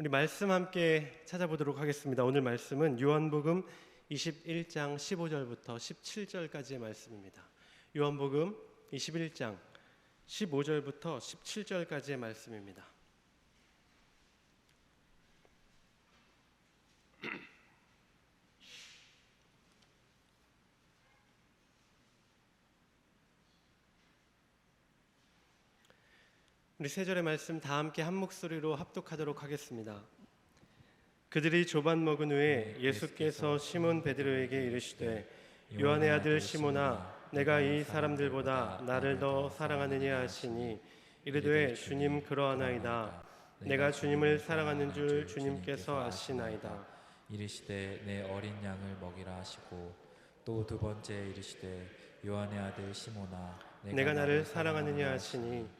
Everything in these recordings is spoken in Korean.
우리 말씀 함께 찾아보도록 하겠습니다. 오늘 말씀은 요한복음 21장 15절부터 17절까지의 말씀입니다. 요한복음 21장 15절부터 17절까지의 말씀입니다. 우리 세 절의 말씀 다 함께 한 목소리로 합독하도록 하겠습니다. 그들이 조반 먹은 후에 예수께서 시몬 베드로에게 이르시되 요한의 아들 시몬아 내가 이 사람들보다 나를 더 사랑하느냐 하시니 이르되 주님 그러하나이다. 내가 주님을 사랑하는 줄 주님께서 아시나이다. 이르시되 내 어린 양을 먹이라 하시고 또 두 번째 이르시되 요한의 아들 시몬아 내가 나를 사랑하느냐 하시니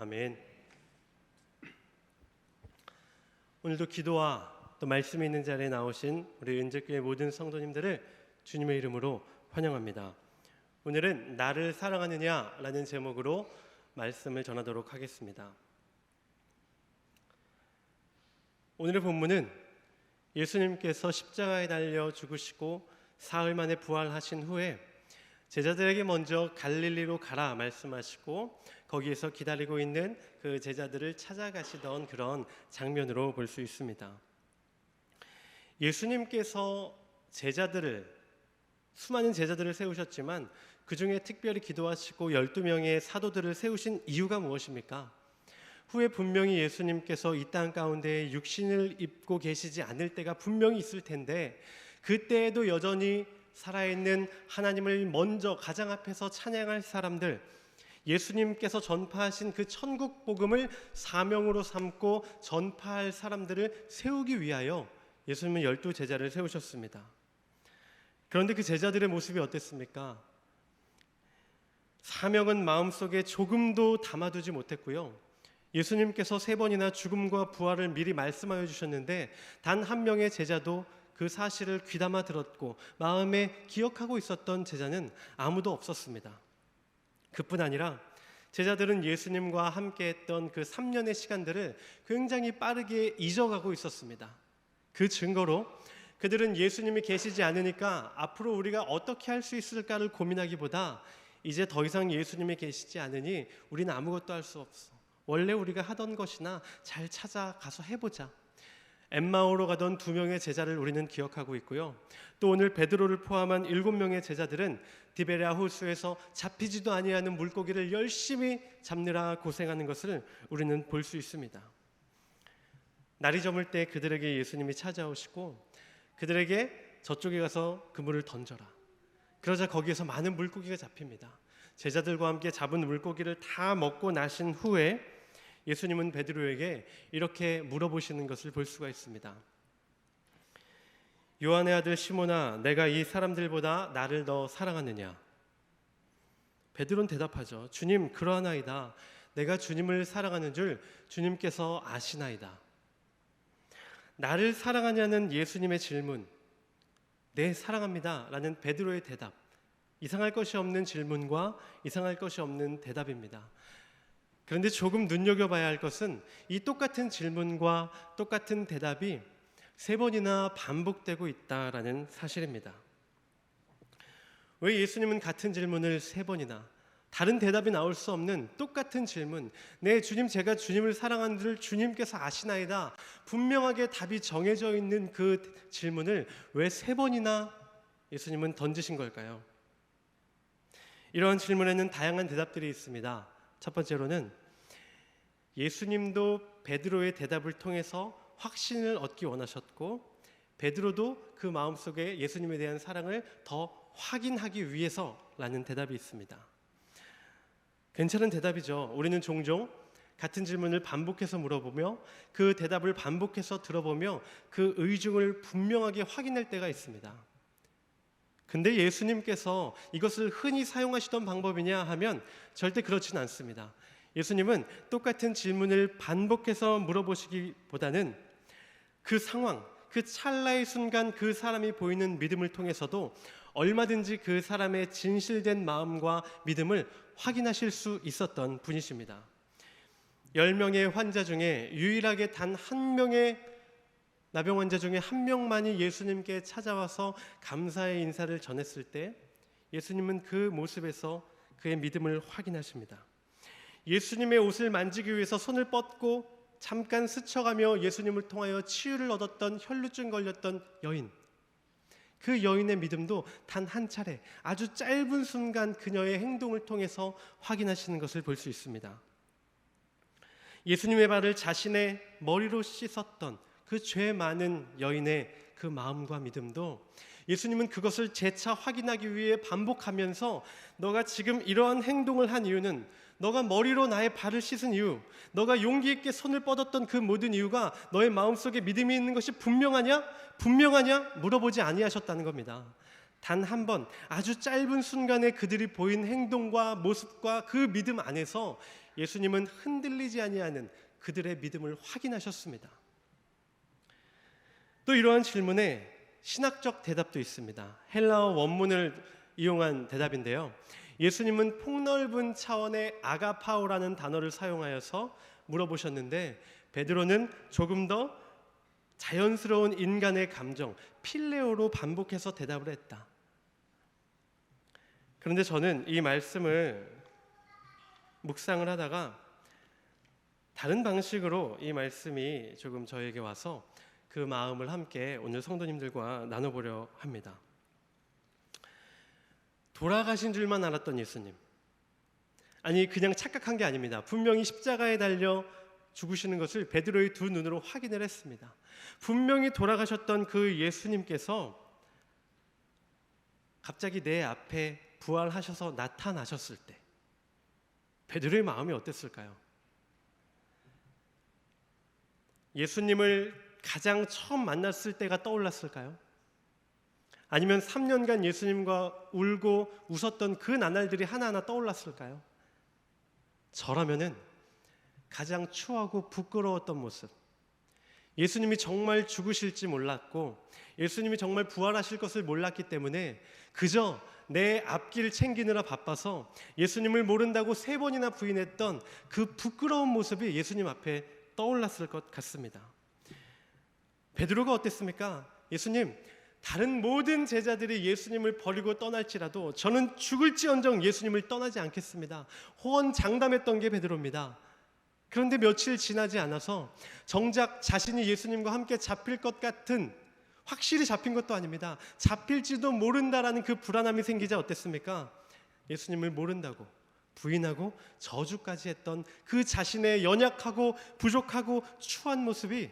아멘. 오늘도 기도와 또 말씀이 있는 자리에 나오신 우리 은재교회 모든 성도님들을 주님의 이름으로 환영합니다. 오늘은 나를 사랑하느냐라는 제목으로 말씀을 전하도록 하겠습니다. 오늘의 본문은 예수님께서 십자가에 달려 죽으시고 사흘 만에 부활하신 후에 제자들에게 먼저 갈릴리로 가라 말씀하시고 거기에서 기다리고 있는 그 제자들을 찾아가시던 그런 장면으로 볼 수 있습니다. 예수님께서 제자들을 수많은 제자들을 세우셨지만 그 중에 특별히 기도하시고 12명의 사도들을 세우신 이유가 무엇입니까? 후에 분명히 예수님께서 이 땅 가운데 육신을 입고 계시지 않을 때가 분명히 있을 텐데 그때에도 여전히 살아있는 하나님을 먼저 가장 앞에서 찬양할 사람들 예수님께서 전파하신 그 천국 복음을 사명으로 삼고 전파할 사람들을 세우기 위하여 예수님은 열두 제자를 세우셨습니다. 그런데 그 제자들의 모습이 어땠습니까? 사명은 마음속에 조금도 담아두지 못했고요. 예수님께서 세 번이나 죽음과 부활을 미리 말씀하여 주셨는데 단 한 명의 제자도 그 사실을 귀담아 들었고 마음에 기억하고 있었던 제자는 아무도 없었습니다. 그뿐 아니라 제자들은 예수님과 함께 했던 그 3년의 시간들을 굉장히 빠르게 잊어가고 있었습니다. 그 증거로 그들은 예수님이 계시지 않으니까 앞으로 우리가 어떻게 할 수 있을까를 고민하기보다 이제 더 이상 예수님이 계시지 않으니 우리는 아무것도 할 수 없어. 원래 우리가 하던 것이나 잘 찾아가서 해보자. 엠마오로 가던 두 명의 제자를 우리는 기억하고 있고요. 또 오늘 베드로를 포함한 일곱 명의 제자들은 디베레아 호수에서 잡히지도 아니하는 물고기를 열심히 잡느라 고생하는 것을 우리는 볼 수 있습니다. 날이 저물 때 그들에게 예수님이 찾아오시고 그들에게 저쪽에 가서 그물을 던져라. 그러자 거기에서 많은 물고기가 잡힙니다. 제자들과 함께 잡은 물고기를 다 먹고 나신 후에 예수님은 베드로에게 이렇게 물어보시는 것을 볼 수가 있습니다. 요한의 아들 시모나 내가 이 사람들보다 나를 더 사랑하느냐? 베드로는 대답하죠. 주님 그러하나이다. 내가 주님을 사랑하는 줄 주님께서 아시나이다. 나를 사랑하냐는 예수님의 질문. 네, 사랑합니다. 라는 베드로의 대답. 이상할 것이 없는 질문과 이상할 것이 없는 대답입니다. 그런데 조금 눈여겨봐야 할 것은 이 똑같은 질문과 똑같은 대답이 세 번이나 반복되고 있다라는 사실입니다. 왜 예수님은 같은 질문을 세 번이나 다른 대답이 나올 수 없는 똑같은 질문, 네 주님 제가 주님을 사랑하는 줄 주님께서 아시나이다. 분명하게 답이 정해져 있는 그 질문을 왜 세 번이나 예수님은 던지신 걸까요? 이러한 질문에는 다양한 대답들이 있습니다. 첫 번째로는 예수님도 베드로의 대답을 통해서 확신을 얻기 원하셨고 베드로도 그 마음속에 예수님에 대한 사랑을 더 확인하기 위해서라는 대답이 있습니다. 괜찮은 대답이죠. 우리는 종종 같은 질문을 반복해서 물어보며 그 대답을 반복해서 들어보며 그 의중을 분명하게 확인할 때가 있습니다. 근데 예수님께서 이것을 흔히 사용하시던 방법이냐 하면 절대 그렇지는 않습니다. 예수님은 똑같은 질문을 반복해서 물어보시기보다는 그 상황, 그 찰나의 순간 그 사람이 보이는 믿음을 통해서도 얼마든지 그 사람의 진실된 마음과 믿음을 확인하실 수 있었던 분이십니다. 10명의 환자 중에 유일하게 단 한 명의 나병 환자 중에 한 명만이 예수님께 찾아와서 감사의 인사를 전했을 때 예수님은 그 모습에서 그의 믿음을 확인하십니다. 예수님의 옷을 만지기 위해서 손을 뻗고 잠깐 스쳐가며 예수님을 통하여 치유를 얻었던 혈루증 걸렸던 여인. 그 여인의 믿음도 단 한 차례 아주 짧은 순간 그녀의 행동을 통해서 확인하시는 것을 볼 수 있습니다. 예수님의 발을 자신의 머리로 씻었던 그 죄 많은 여인의 그 마음과 믿음도 예수님은 그것을 재차 확인하기 위해 반복하면서 너가 지금 이러한 행동을 한 이유는 너가 머리로 나의 발을 씻은 이유, 너가 용기 있게 손을 뻗었던 그 모든 이유가 너의 마음속에 믿음이 있는 것이 분명하냐? 분명하냐? 물어보지 아니하셨다는 겁니다. 단 한 번 아주 짧은 순간에 그들이 보인 행동과 모습과 그 믿음 안에서 예수님은 흔들리지 아니하는 그들의 믿음을 확인하셨습니다. 또 이러한 질문에 신학적 대답도 있습니다. 헬라어 원문을 이용한 대답인데요. 예수님은 폭넓은 차원의 아가파오라는 단어를 사용하여서 물어보셨는데 베드로는 조금 더 자연스러운 인간의 감정 필레오로 반복해서 대답을 했다. 그런데 저는 이 말씀을 묵상을 하다가 다른 방식으로 이 말씀이 조금 저에게 와서 그 마음을 함께 오늘 성도님들과 나눠보려 합니다. 돌아가신 줄만 알았던 예수님. 아니 그냥 착각한 게 아닙니다. 분명히 십자가에 달려 죽으시는 것을 베드로의 두 눈으로 확인을 했습니다. 분명히 돌아가셨던 그 예수님께서 갑자기 내 앞에 부활하셔서 나타나셨을 때 베드로의 마음이 어땠을까요? 예수님을 가장 처음 만났을 때가 떠올랐을까요? 아니면 3년간 예수님과 울고 웃었던 그 나날들이 하나하나 떠올랐을까요? 저라면은 가장 추하고 부끄러웠던 모습. 예수님이 정말 죽으실지 몰랐고 예수님이 정말 부활하실 것을 몰랐기 때문에 그저 내 앞길 챙기느라 바빠서 예수님을 모른다고 세 번이나 부인했던 그 부끄러운 모습이 예수님 앞에 떠올랐을 것 같습니다. 베드로가 어땠습니까? 예수님, 다른 모든 제자들이 예수님을 버리고 떠날지라도 저는 죽을지언정 예수님을 떠나지 않겠습니다. 호언장담했던 게 베드로입니다. 그런데 며칠 지나지 않아서 정작 자신이 예수님과 함께 잡힐 것 같은 확실히 잡힌 것도 아닙니다. 잡힐지도 모른다라는 그 불안함이 생기자 어땠습니까? 예수님을 모른다고 부인하고 저주까지 했던 그 자신의 연약하고 부족하고 추한 모습이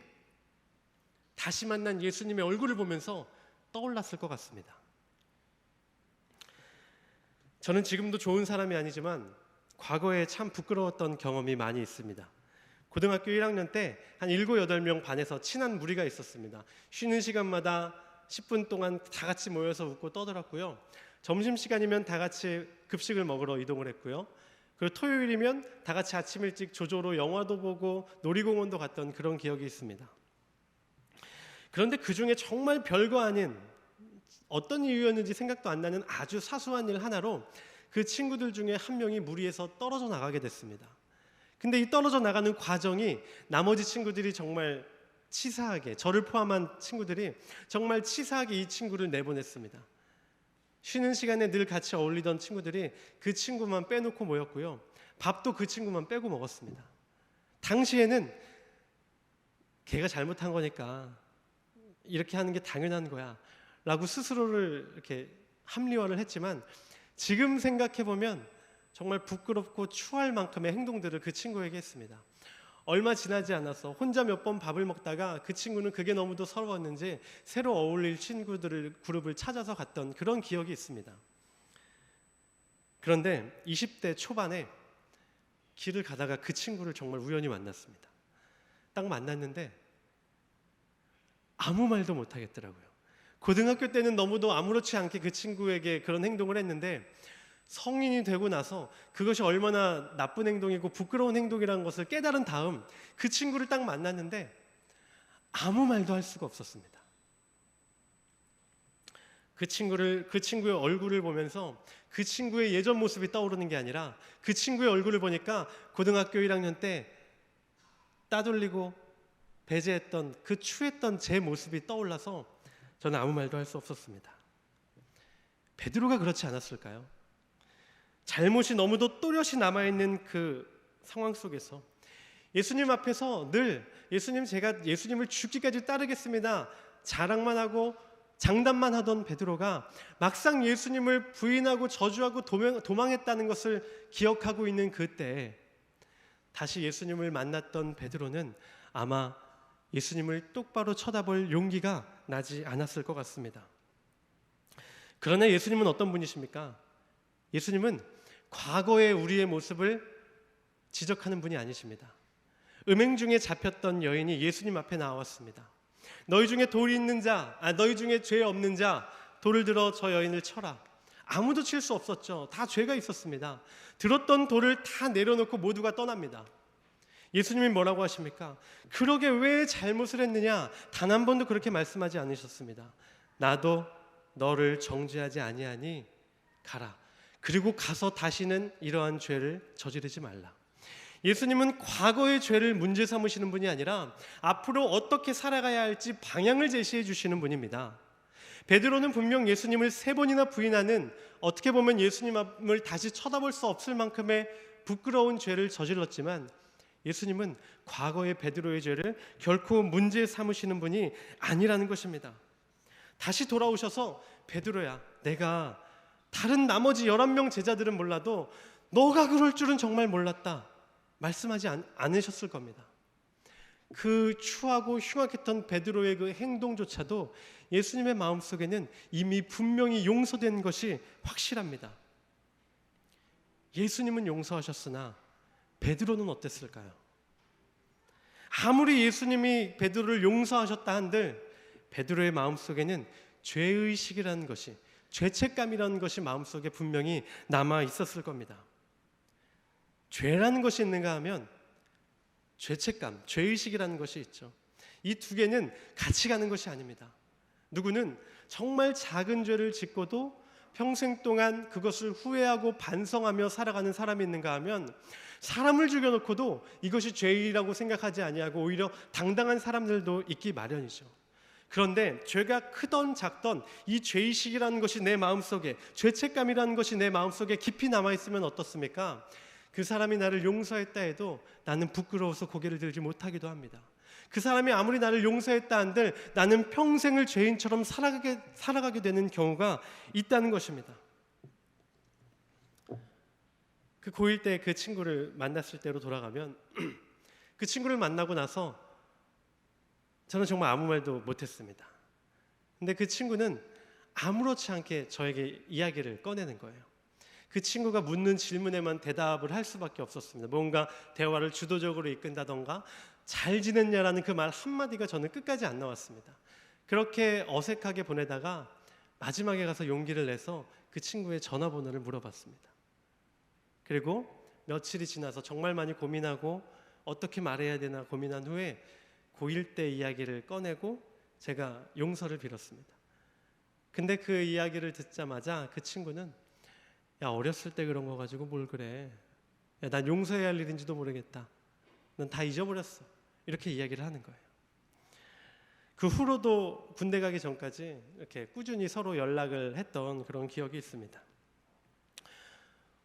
다시 만난 예수님의 얼굴을 보면서 떠올랐을 것 같습니다. 저는 지금도 좋은 사람이 아니지만 과거에 참 부끄러웠던 경험이 많이 있습니다. 고등학교 1학년 때 한 7, 8명 반에서 친한 무리가 있었습니다. 쉬는 시간마다 10분 동안 다 같이 모여서 웃고 떠들었고요. 점심시간이면 다 같이 급식을 먹으러 이동을 했고요. 그리고 토요일이면 다 같이 아침 일찍 조조로 영화도 보고 놀이공원도 갔던 그런 기억이 있습니다. 그런데 그 중에 정말 별거 아닌 어떤 이유였는지 생각도 안 나는 아주 사소한 일 하나로 그 친구들 중에 한 명이 무리에서 떨어져 나가게 됐습니다. 근데 이 떨어져 나가는 과정이 나머지 친구들이 정말 치사하게 저를 포함한 친구들이 정말 치사하게 이 친구를 내보냈습니다. 쉬는 시간에 늘 같이 어울리던 친구들이 그 친구만 빼놓고 모였고요. 밥도 그 친구만 빼고 먹었습니다. 당시에는 걔가 잘못한 거니까 이렇게 하는 게 당연한 거야. 라고 스스로를 이렇게 합리화를 했지만 지금 생각해 보면 정말 부끄럽고 추할 만큼의 행동들을 그 친구에게 했습니다. 얼마 지나지 않아서 혼자 몇 번 밥을 먹다가 그 친구는 그게 너무도 서러웠는지 새로 어울릴 친구들을 그룹을 찾아서 갔던 그런 기억이 있습니다. 그런데 20대 초반에 길을 가다가 그 친구를 정말 우연히 만났습니다. 딱 만났는데 아무 말도 못 하겠더라고요. 고등학교 때는 너무도 아무렇지 않게 그 친구에게 그런 행동을 했는데 성인이 되고 나서 그것이 얼마나 나쁜 행동이고 부끄러운 행동이라는 것을 깨달은 다음 그 친구를 딱 만났는데 아무 말도 할 수가 없었습니다. 그 친구를 그 친구의 얼굴을 보면서 그 친구의 예전 모습이 떠오르는 게 아니라 그 친구의 얼굴을 보니까 고등학교 1학년 때 따돌리고 배제했던 그 추했던 제 모습이 떠올라서 저는 아무 말도 할 수 없었습니다. 베드로가 그렇지 않았을까요? 잘못이 너무도 또렷이 남아 있는 그 상황 속에서 예수님 앞에서 늘 예수님 제가 예수님을 죽기까지 따르겠습니다. 자랑만 하고 장담만 하던 베드로가 막상 예수님을 부인하고 저주하고 도망, 도망했다는 것을 기억하고 있는 그때 다시 예수님을 만났던 베드로는 아마 예수님을 똑바로 쳐다볼 용기가 나지 않았을 것 같습니다. 그러나 예수님은 어떤 분이십니까? 예수님은 과거의 우리의 모습을 지적하는 분이 아니십니다. 음행 중에 잡혔던 여인이 예수님 앞에 나왔습니다. 너희 중에 돌이 있는 자, 아, 너희 중에 죄 없는 자, 돌을 들어 저 여인을 쳐라. 아무도 칠 수 없었죠. 다 죄가 있었습니다. 들었던 돌을 다 내려놓고 모두가 떠납니다. 예수님이 뭐라고 하십니까? 그러게 왜 잘못을 했느냐? 단 한 번도 그렇게 말씀하지 않으셨습니다. 나도 너를 정죄하지 아니하니 가라. 그리고 가서 다시는 이러한 죄를 저지르지 말라. 예수님은 과거의 죄를 문제 삼으시는 분이 아니라 앞으로 어떻게 살아가야 할지 방향을 제시해 주시는 분입니다. 베드로는 분명 예수님을 세 번이나 부인하는 어떻게 보면 예수님을 다시 쳐다볼 수 없을 만큼의 부끄러운 죄를 저질렀지만 예수님은 과거의 베드로의 죄를 결코 문제 삼으시는 분이 아니라는 것입니다. 다시 돌아오셔서 베드로야, 내가 다른 나머지 11명 제자들은 몰라도 너가 그럴 줄은 정말 몰랐다. 말씀하지 않, 않으셨을 겁니다. 그 추하고 흉악했던 베드로의 그 행동조차도 예수님의 마음속에는 이미 분명히 용서된 것이 확실합니다. 예수님은 용서하셨으나 베드로는 어땠을까요? 아무리 예수님이 베드로를 용서하셨다 한들 베드로의 마음속에는 죄의식이라는 것이 죄책감이라는 것이 마음속에 분명히 남아 있었을 겁니다. 죄라는 것이 있는가 하면 죄책감, 죄의식이라는 것이 있죠. 이 두 개는 같이 가는 것이 아닙니다. 누구는 정말 작은 죄를 짓고도 평생 동안 그것을 후회하고 반성하며 살아가는 사람이 있는가 하면 사람을 죽여놓고도 이것이 죄이라고 생각하지 아니하고 오히려 당당한 사람들도 있기 마련이죠. 그런데 죄가 크던 작던 이 죄의식이라는 것이 내 마음속에 죄책감이라는 것이 내 마음속에 깊이 남아 있으면 어떻습니까? 그 사람이 나를 용서했다 해도 나는 부끄러워서 고개를 들지 못하기도 합니다. 그 사람이 아무리 나를 용서했다 한들 나는 평생을 죄인처럼 살아가게 살아가게 되는 경우가 있다는 것입니다. 그 고1 때 그 친구를 만났을 때로 돌아가면 그 친구를 만나고 나서 저는 정말 아무 말도 못했습니다. 근데 그 친구는 아무렇지 않게 저에게 이야기를 꺼내는 거예요. 그 친구가 묻는 질문에만 대답을 할 수밖에 없었습니다. 뭔가 대화를 주도적으로 이끈다던가 잘 지냈냐라는 그 말 한마디가 저는 끝까지 안 나왔습니다. 그렇게 어색하게 보내다가 마지막에 가서 용기를 내서 그 친구의 전화번호를 물어봤습니다. 그리고 며칠이 지나서 정말 많이 고민하고 어떻게 말해야 되나 고민한 후에 고1 때 이야기를 꺼내고 제가 용서를 빌었습니다. 근데 그 이야기를 듣자마자 그 친구는 야 어렸을 때 그런 거 가지고 뭘 그래? 야, 난 용서해야 할 일인지도 모르겠다. 난 다 잊어버렸어. 이렇게 이야기를 하는 거예요. 그 후로도 군대 가기 전까지 이렇게 꾸준히 서로 연락을 했던 그런 기억이 있습니다.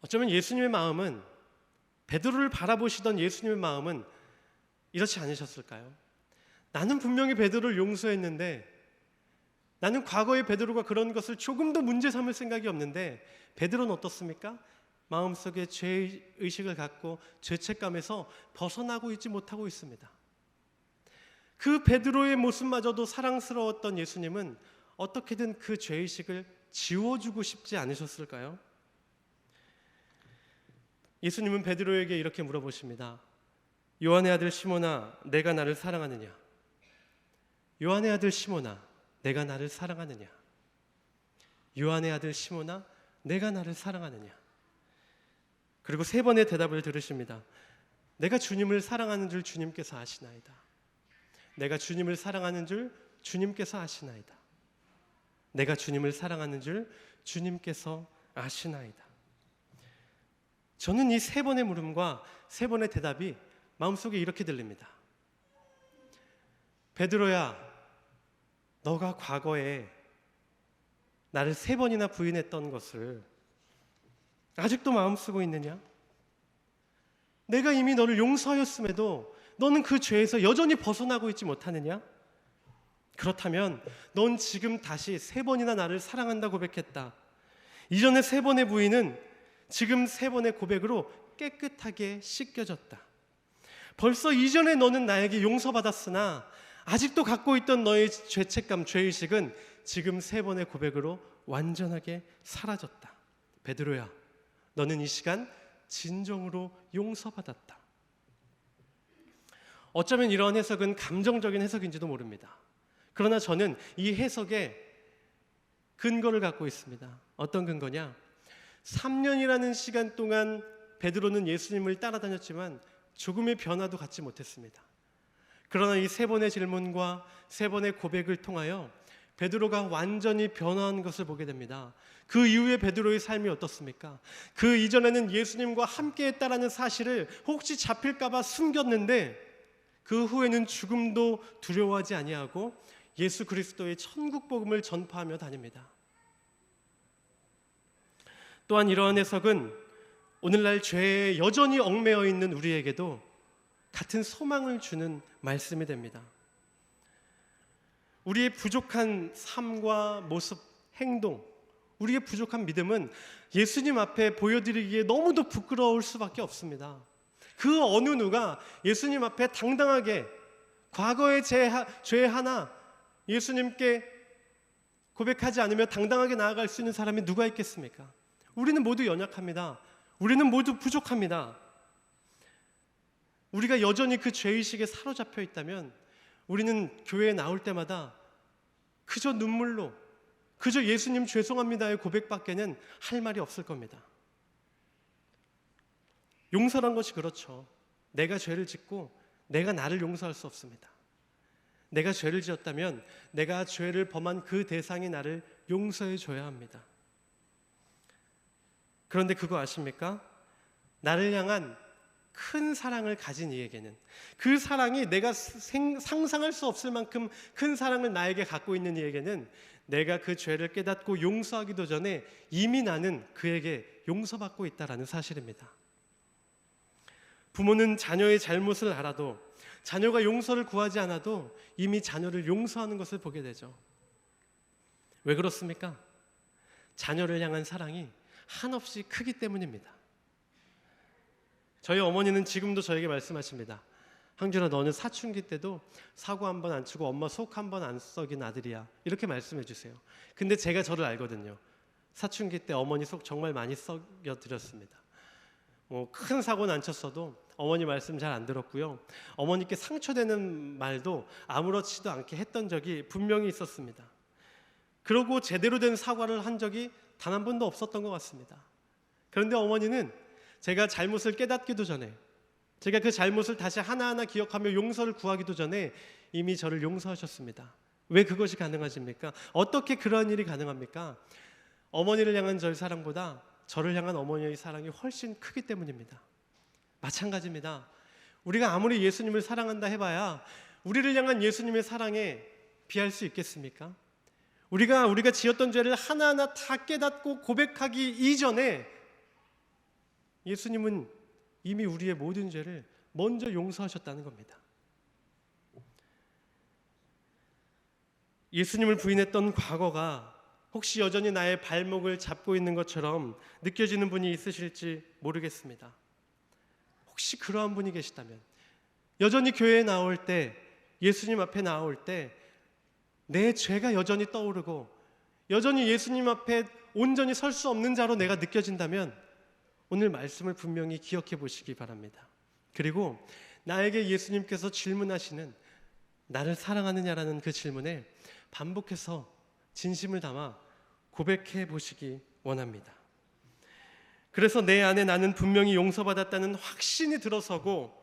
어쩌면 예수님의 마음은 베드로를 바라보시던 예수님의 마음은 이렇지 않으셨을까요? 나는 분명히 베드로를 용서했는데 나는 과거의 베드로가 그런 것을 조금도 문제 삼을 생각이 없는데 베드로는 어떻습니까? 마음속에 죄 의식을 갖고 죄책감에서 벗어나고 있지 못하고 있습니다. 그 베드로의 모습마저도 사랑스러웠던 예수님은 어떻게든 그 죄의식을 지워주고 싶지 않으셨을까요? 예수님은 베드로에게 이렇게 물어보십니다. 요한의 아들 시몬아, 내가 나를 사랑하느냐? 요한의 아들 시몬아, 내가 나를 사랑하느냐? 요한의 아들 시몬아, 내가 나를 사랑하느냐? 그리고 세 번의 대답을 들으십니다. 내가 주님을 사랑하는 줄 주님께서 아시나이다. 내가 주님을 사랑하는 줄 주님께서 아시나이다. 내가 주님을 사랑하는 줄 주님께서 아시나이다. 저는 이 세 번의 물음과 세 번의 대답이 마음속에 이렇게 들립니다. 베드로야, 너가 과거에 나를 세 번이나 부인했던 것을 아직도 마음 쓰고 있느냐? 내가 이미 너를 용서하였음에도 너는 그 죄에서 여전히 벗어나고 있지 못하느냐? 그렇다면 넌 지금 다시 세 번이나 나를 사랑한다 고백했다. 이전의 세 번의 부인은 지금 세 번의 고백으로 깨끗하게 씻겨졌다. 벌써 이전에 너는 나에게 용서받았으나 아직도 갖고 있던 너의 죄책감, 죄의식은 지금 세 번의 고백으로 완전하게 사라졌다. 베드로야, 너는 이 시간 진정으로 용서받았다. 어쩌면 이러한 해석은 감정적인 해석인지도 모릅니다. 그러나 저는 이 해석에 근거를 갖고 있습니다. 어떤 근거냐? 3년이라는 시간 동안 베드로는 예수님을 따라다녔지만 조금의 변화도 갖지 못했습니다. 그러나 이 세 번의 질문과 세 번의 고백을 통하여 베드로가 완전히 변화한 것을 보게 됩니다. 그 이후에 베드로의 삶이 어떻습니까? 그 이전에는 예수님과 함께 했다라는 사실을 혹시 잡힐까봐 숨겼는데 그 후에는 죽음도 두려워하지 아니하고 예수 그리스도의 천국 복음을 전파하며 다닙니다. 또한 이러한 해석은 오늘날 죄에 여전히 얽매여 있는 우리에게도 같은 소망을 주는 말씀이 됩니다. 우리의 부족한 삶과 모습, 행동, 우리의 부족한 믿음은 예수님 앞에 보여드리기에 너무도 부끄러울 수밖에 없습니다. 그 어느 누가 예수님 앞에 당당하게 과거의 죄, 죄 하나 예수님께 고백하지 않으며 당당하게 나아갈 수 있는 사람이 누가 있겠습니까? 우리는 모두 연약합니다. 우리는 모두 부족합니다. 우리가 여전히 그 죄의식에 사로잡혀 있다면 우리는 교회에 나올 때마다 그저 눈물로 그저 예수님 죄송합니다의 고백밖에는 할 말이 없을 겁니다. 용서란 것이 그렇죠. 내가 죄를 짓고 내가 나를 용서할 수 없습니다. 내가 죄를 지었다면 내가 죄를 범한 그 대상이 나를 용서해 줘야 합니다. 그런데 그거 아십니까? 나를 향한 큰 사랑을 가진 이에게는 그 사랑이 내가 생, 상상할 수 없을 만큼 큰 사랑을 나에게 갖고 있는 이에게는 내가 그 죄를 깨닫고 용서하기도 전에 이미 나는 그에게 용서받고 있다라는 사실입니다. 부모는 자녀의 잘못을 알아도 자녀가 용서를 구하지 않아도 이미 자녀를 용서하는 것을 보게 되죠. 왜 그렇습니까? 자녀를 향한 사랑이 한없이 크기 때문입니다. 저희 어머니는 지금도 저에게 말씀하십니다. 항준아 너는 사춘기 때도 사고 한 번 안 치고 엄마 속 한 번 안 썩인 아들이야. 이렇게 말씀해 주세요. 근데 제가 저를 알거든요. 사춘기 때 어머니 속 정말 많이 썩여 드렸습니다. 뭐 큰 사고는 안 쳤어도 어머니 말씀 잘 안 들었고요. 어머니께 상처되는 말도 아무렇지도 않게 했던 적이 분명히 있었습니다. 그러고 제대로 된 사과를 한 적이 단 한 번도 없었던 것 같습니다. 그런데 어머니는 제가 잘못을 깨닫기도 전에 제가 그 잘못을 다시 하나하나 기억하며 용서를 구하기도 전에 이미 저를 용서하셨습니다. 왜 그것이 가능하십니까? 어떻게 그러한 일이 가능합니까? 어머니를 향한 저의 사랑보다 저를 향한 어머니의 사랑이 훨씬 크기 때문입니다. 마찬가지입니다. 우리가 아무리 예수님을 사랑한다 해봐야 우리를 향한 예수님의 사랑에 비할 수 있겠습니까? 우리가 우리가 지었던 죄를 하나하나 다 깨닫고 고백하기 이전에 예수님은 이미 우리의 모든 죄를 먼저 용서하셨다는 겁니다. 예수님을 부인했던 과거가 혹시 여전히 나의 발목을 잡고 있는 것처럼 느껴지는 분이 있으실지 모르겠습니다. 혹시 그러한 분이 계시다면 여전히 교회에 나올 때 예수님 앞에 나올 때 내 죄가 여전히 떠오르고 여전히 예수님 앞에 온전히 설 수 없는 자로 내가 느껴진다면 오늘 말씀을 분명히 기억해 보시기 바랍니다. 그리고 나에게 예수님께서 질문하시는 나를 사랑하느냐라는 그 질문에 반복해서 진심을 담아 고백해 보시기 원합니다. 그래서 내 안에 나는 분명히 용서받았다는 확신이 들어서고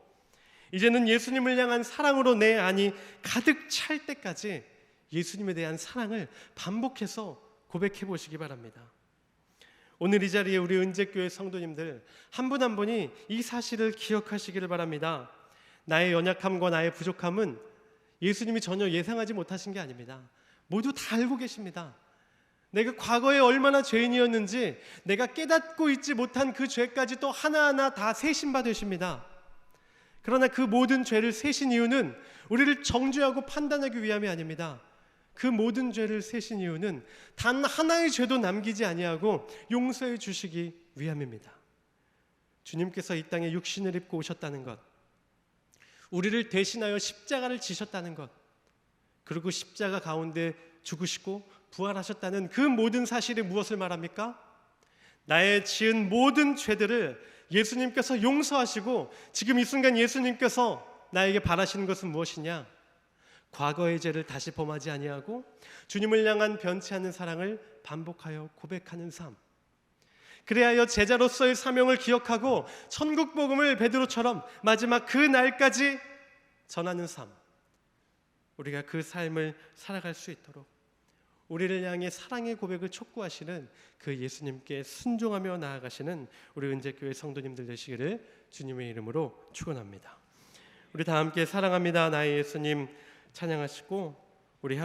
이제는 예수님을 향한 사랑으로 내 안이 가득 찰 때까지 예수님에 대한 사랑을 반복해서 고백해 보시기 바랍니다. 오늘 이 자리에 우리 은재교회 성도님들 한 분한 분이 이 사실을 기억하시기를 바랍니다. 나의 연약함과 나의 부족함은 예수님이 전혀 예상하지 못하신 게 아닙니다. 모두 다 알고 계십니다. 내가 과거에 얼마나 죄인이었는지 내가 깨닫고 있지 못한 그 죄까지 또 하나하나 다 세신바 되십니다. 그러나 그 모든 죄를 세신 이유는 우리를 정죄하고 판단하기 위함이 아닙니다. 그 모든 죄를 세신 이유는 단 하나의 죄도 남기지 아니하고 용서해 주시기 위함입니다. 주님께서 이 땅에 육신을 입고 오셨다는 것, 우리를 대신하여 십자가를 지셨다는 것, 그리고 십자가 가운데 죽으시고 부활하셨다는 그 모든 사실이 무엇을 말합니까? 나의 지은 모든 죄들을 예수님께서 용서하시고 지금 이 순간 예수님께서 나에게 바라시는 것은 무엇이냐? 과거의 죄를 다시 범하지 아니하고 주님을 향한 변치 않는 사랑을 반복하여 고백하는 삶. 그래야 제자로서의 사명을 기억하고 천국 복음을 베드로처럼 마지막 그 날까지 전하는 삶. 우리가 그 삶을 살아갈 수 있도록 우리를 향해 사랑의 고백을 촉구하시는 그 예수님께 순종하며 나아가시는 우리 은재교회 성도님들 되시기를 주님의 이름으로 축원합니다. 우리 다 함께 사랑합니다 나의 예수님 찬양하시고